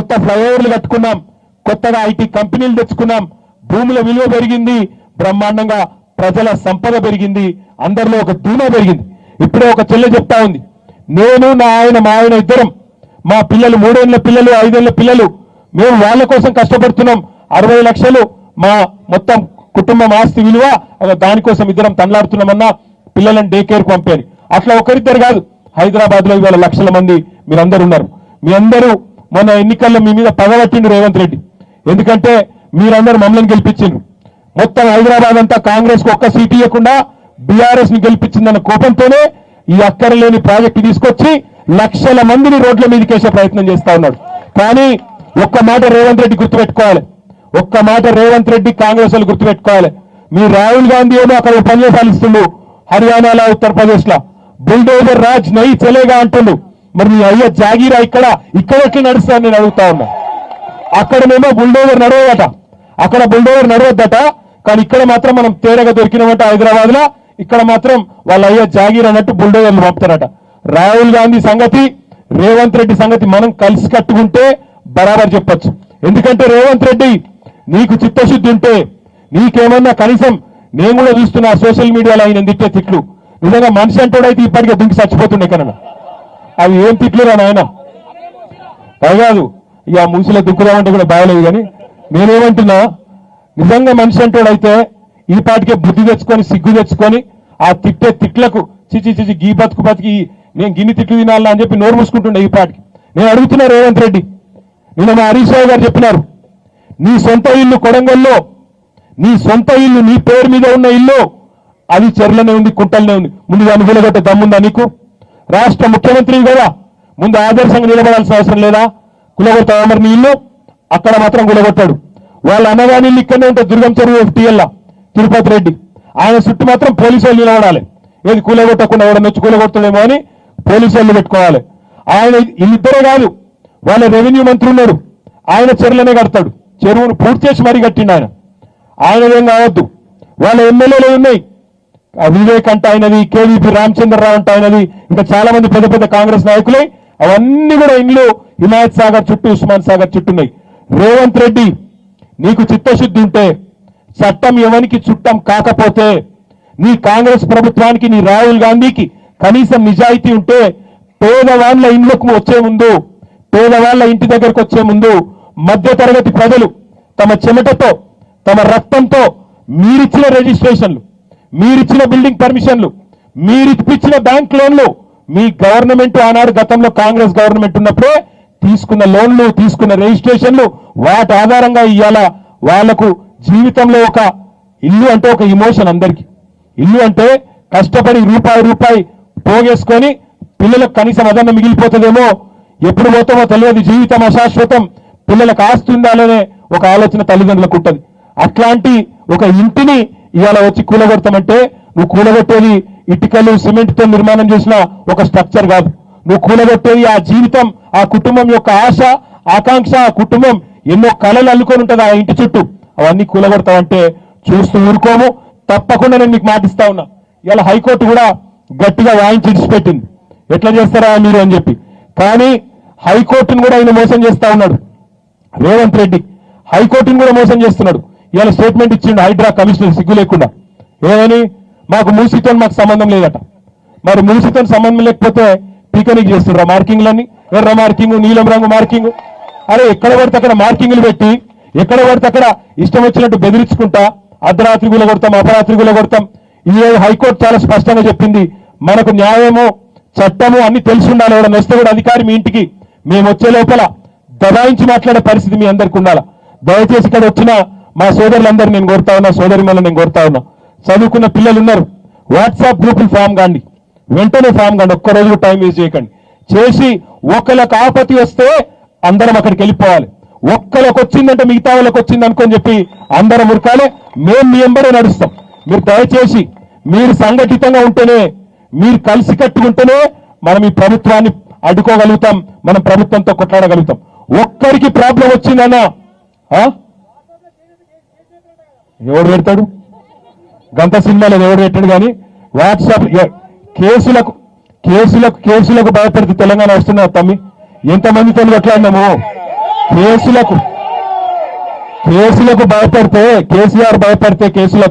కొత్త ఫ్లైఓవర్లు కట్టుకున్నాం కొత్తగా ఐటీ కంపెనీలు తెచ్చుకున్నాం. భూముల విలువ పెరిగింది బ్రహ్మాండంగా ప్రజల సంపద పెరిగింది అందరిలో ఒక ధీమా పెరిగింది. ఇప్పుడే ఒక చెల్లె చెప్తా ఉంది నేను నా ఆయన మా ఆయన ఇద్దరం మా పిల్లలు మూడేళ్ళ పిల్లలు ఐదేళ్ళ పిల్లలు మేము వాళ్ళ కోసం కష్టపడుతున్నాం. అరవై లక్షలు మా మొత్తం కుటుంబం ఆస్తి విలువ అలా దానికోసం ఇద్దరం తండ్లాడుతున్నామన్నా పిల్లలను డే కేర్ పంపారు అట్లా ఒకరిద్దరు కాదు హైదరాబాద్లో ఇవాళ లక్షల మంది మీరందరూ ఉన్నారు. మీ అందరూ మొన్న ఎన్నికల్లో మీ మీద పగబట్టిండు రేవంత్ రెడ్డి. ఎందుకంటే మీరందరూ మమ్మల్ని గెలిపించిండ్రు. మొత్తం హైదరాబాద్ అంతా కాంగ్రెస్కు ఒక్క సీట్ ఇవ్వకుండా బీఆర్ఎస్ని గెలిపించిందన్న కోపంతోనే ఈ అక్కరలేని ప్రాజెక్టు తీసుకొచ్చి లక్షల మందిని రోడ్ల మీదకి వేసే ప్రయత్నం చేస్తా ఉన్నాడు. కానీ ఒక్క మాట రేవంత్ రెడ్డి గుర్తుపెట్టుకోవాలి. ఒక్క మాట రేవంత్ రెడ్డి కాంగ్రెస్ వాళ్ళు గుర్తుపెట్టుకోవాలి. మీ రాహుల్ గాంధీ ఏమో అక్కడ ఉపన్యాసాలు ఇస్తుండు హర్యానాలో ఉత్తరప్రదేశ్లో బుల్డోజర్ రాజ్ నై చలేగా అంటుండు. మరి మీ అయ్య జాగీరా ఇక్కడ? ఇక్కడ ఎట్లా నడుస్తాను నేను అడుగుతా ఉన్నా అక్కడనేమో బుల్డోవర్ నడవదట. అక్కడ బుల్డోవర్ నడవద్దట. కానీ ఇక్కడ మాత్రం మనం తేడాగా దొరికినామంటే హైదరాబాద్లో ఇక్కడ మాత్రం వాళ్ళ అయ్య జాగీర్ అన్నట్టు బుల్డోజర్లు పంపుతారట. రాహుల్ గాంధీ సంగతి రేవంత్ రెడ్డి సంగతి మనం కలిసి కట్టుకుంటే బరాబర్ చెప్పచ్చు. ఎందుకంటే రేవంత్ రెడ్డి నీకు చిత్తశుద్ధి ఉంటే నీకేమన్నా కనీసం నేను కూడా చూస్తున్నా సోషల్ మీడియాలో ఆయన తిట్టే తిట్లు. నిజంగా మనిషి అంటోడైతే ఇప్పటికే దుంకి చచ్చిపోతుండే కన్నా. అవి ఏం తిట్లేరా నాయన? అది కాదు ఇక ముసిలో దుక్కురామంటే కూడా బాగలేదు కానీ నేనేమంటున్నా నిజంగా మనిషి అంటాడైతే ఈ పాటికే బుద్ధి తెచ్చుకొని సిగ్గు తెచ్చుకొని ఆ తిట్టే తిట్లకు చిచి చిచి గీ బతుకు బతికి నేను గిన్ని తిట్లు తినాలా అని చెప్పి నోరు మూసుకుంటుండే ఈ పాటికి. నేను అడుగుతున్నా రేవంత్ రెడ్డి నిన్న మా హరీష్ రావు గారు చెప్పినారు నీ సొంత ఇల్లు కొడంగల్లో నీ సొంత ఇల్లు నీ పేరు మీద ఉన్న ఇల్లు అది చెర్లనే ఉంది కుంటలనే ఉంది. ముందు అనుగులగట్టే దమ్ముందా నీకు? రాష్ట్ర ముఖ్యమంత్రి కదా. ముందు ఆదర్శంగా నిలబడాల్సిన అవసరం లేదా? కులగొడతావా మరి నీ ఇల్లు అక్కడ మాత్రం కులగొట్టాడు వాళ్ళ అన్నగాని ఇల్లు ఇక్కడనే ఉంటుంది దుర్గం చెరువు టీఎల్లా తిరుపతి రెడ్డి. ఆయన చుట్టూ మాత్రం పోలీసు వాళ్ళు నిలబడాలి. ఏది కూలగొట్టకుండా ఎవడన్నా వచ్చి కూలగొడతాడేమో అని పోలీసు వాళ్ళు పెట్టుకోవాలి. ఆయన వీళ్ళిద్దరే కాదు వాళ్ళ రెవెన్యూ మంత్రి ఉన్నాడు ఆయన చెరువులనే కడతాడు. చెరువును పూర్తి చేసి మరీ కట్టిండు ఆయన. ఆయన ఏం కావద్దు. వాళ్ళ ఎమ్మెల్యేలు ఉన్నాయి. వివేక్ అంటే ఆయనది కేవీపీ రామచంద్రరావు అంటే ఆయనది ఇంకా చాలా మంది పెద్ద పెద్ద కాంగ్రెస్ నాయకులే. అవన్నీ కూడా ఇండ్లు హిమాయత్ సాగర్ చుట్టూ ఉస్మాన్ సాగర్ చుట్టున్నాయి రేవంత్ రెడ్డి నీకు చిత్తశుద్ధి ఉంటే చట్టం ఎవరికి చుట్టం కాకపోతే నీ కాంగ్రెస్ ప్రభుత్వానికి నీ రాహుల్ గాంధీకి కనీసం నిజాయితీ ఉంటే పేదవాళ్ళ ఇండ్లకు వచ్చే ముందు పేదవాళ్ళ ఇంటి దగ్గరకు వచ్చే ముందు మధ్య తరగతి ప్రజలు తమ చెమటతో తమ రక్తంతో మీరిచ్చిన రిజిస్ట్రేషన్లు మీరిచ్చిన బిల్డింగ్ పర్మిషన్లు మీరిప్పించిన బ్యాంక్ లోన్లు మీ గవర్నమెంట్ ఆనాడు గతంలో కాంగ్రెస్ గవర్నమెంట్ ఉన్నప్పుడే తీసుకున్న లోన్లు తీసుకున్న రిజిస్ట్రేషన్లు వాటి ఆధారంగా ఇవాళ వాళ్ళకు జీవితంలో ఒక ఇల్లు అంటే ఒక ఇమోషన్ అందరికీ. ఇల్లు అంటే కష్టపడి రూపాయి రూపాయి పోగేసుకొని పిల్లలకు కనీసం అదన్న మిగిలిపోతుందేమో? ఎప్పుడు పోతామో తెలియదు. జీవితం అశాశ్వతం. పిల్లలకు ఆస్తి ఉండాలనే ఒక ఆలోచన తల్లిదండ్రులకు ఉంటుంది. అట్లాంటి ఒక ఇంటిని ఇవాళ వచ్చి కూలగొడతామంటే నువ్వు కూలగొట్టేది ఇటుకలు సిమెంట్తో నిర్మాణం చేసిన ఒక స్ట్రక్చర్ కాదు. నువ్వు కూలగొట్టేది ఆ జీవితం ఆ కుటుంబం యొక్క ఆశ ఆకాంక్ష ఆ కుటుంబం ఎన్నో కళలు అల్లుకొని ఉంటుంది ఆ ఇంటి చుట్టూ. అవన్నీ కూలగొడతావంటే చూస్తూ ఊరుకోము. తప్పకుండా నేను మీకు మాటిస్తా ఉన్నా. ఇలా హైకోర్టు కూడా గట్టిగా వాయించి ఇడిచిపెట్టింది ఎట్లా చేస్తారా మీరు అని చెప్పి. కానీ హైకోర్టును కూడా ఆయన మోసం చేస్తా ఉన్నాడు. రేవంత్ రెడ్డి హైకోర్టును కూడా మోసం చేస్తున్నాడు. ఇవాళ స్టేట్మెంట్ ఇచ్చిండు హైడ్రా కమిషనర్ సిగ్గు లేకుండా. ఏమని? మాకు మూసితో మాకు సంబంధం లేదట. మరి మూసితో సంబంధం లేకపోతే పీకనిక్ చేస్తుండ్రా మార్కింగ్లన్నీ? ఎర్ర మార్కింగ్ నీలం రంగు మార్కింగ్? అరే ఎక్కడ పడితే అక్కడ మార్కింగ్లు పెట్టి ఎక్కడ పడితే అక్కడ ఇష్టం వచ్చినట్టు బెదిరించుకుంటా అర్ధరాత్రి గుల కొడతాం అపరాత్రి గుల కొడతాం. ఇదే హైకోర్టు చాలా స్పష్టంగా చెప్పింది మనకు న్యాయము చట్టము అన్ని తెలిసి ఉండాలి ఎవడన్నా వస్తే కూడా అధికారి మీ ఇంటికి. మేము వచ్చే లోపల దబాయించి మాట్లాడే పరిస్థితి మీ అందరికి ఉండాలి? దయచేసి ఇక్కడ వచ్చిన మా సోదరులందరూ నేను కోరుతా ఉన్నా సోదరి నేను కోరుతా ఉన్నా. చదువుకున్న పిల్లలు ఉన్నారు వాట్సాప్ గ్రూపులు ఫామ్ కాండి. వెంటనే ఫామ్ కాండి. ఒక్కరోజు టైం వేస్ట్ చేయకండి. చేసి ఒకళ్ళకి ఆపతి వస్తే అందరం అక్కడికి వెళ్ళిపోవాలి. ఒక్కళ్ళకి వచ్చిందంటే మిగతా వాళ్ళకి వచ్చింది అనుకొని చెప్పి అందరం ఉరకాలి. మేము మీ ఎంబడే నడుస్తాం. మీరు దయచేసి మీరు సంఘటితంగా ఉంటేనే మీరు కలిసి కట్టుకుంటేనే మనం ఈ ప్రభుత్వాన్ని అడ్డుకోగలుగుతాం. మనం ప్రభుత్వంతో కొట్లాడగలుగుతాం. ఒక్కరికి ప్రాబ్లం వచ్చిందన్నా ఆ? ఎవడు పెడతాడు? గంత సినిమాలో ఎవడు పెట్టాడు కానీ వాట్సాప్ కేసులకు కేసులకు కేసులకు భయపడితే తెలంగాణ వస్తున్నా తమ్మి? ఎంతమందితో కొట్లాడినాము? కేసులకు కేసులకు భయపడితే కేసీఆర్ భయపడితే కేసులకు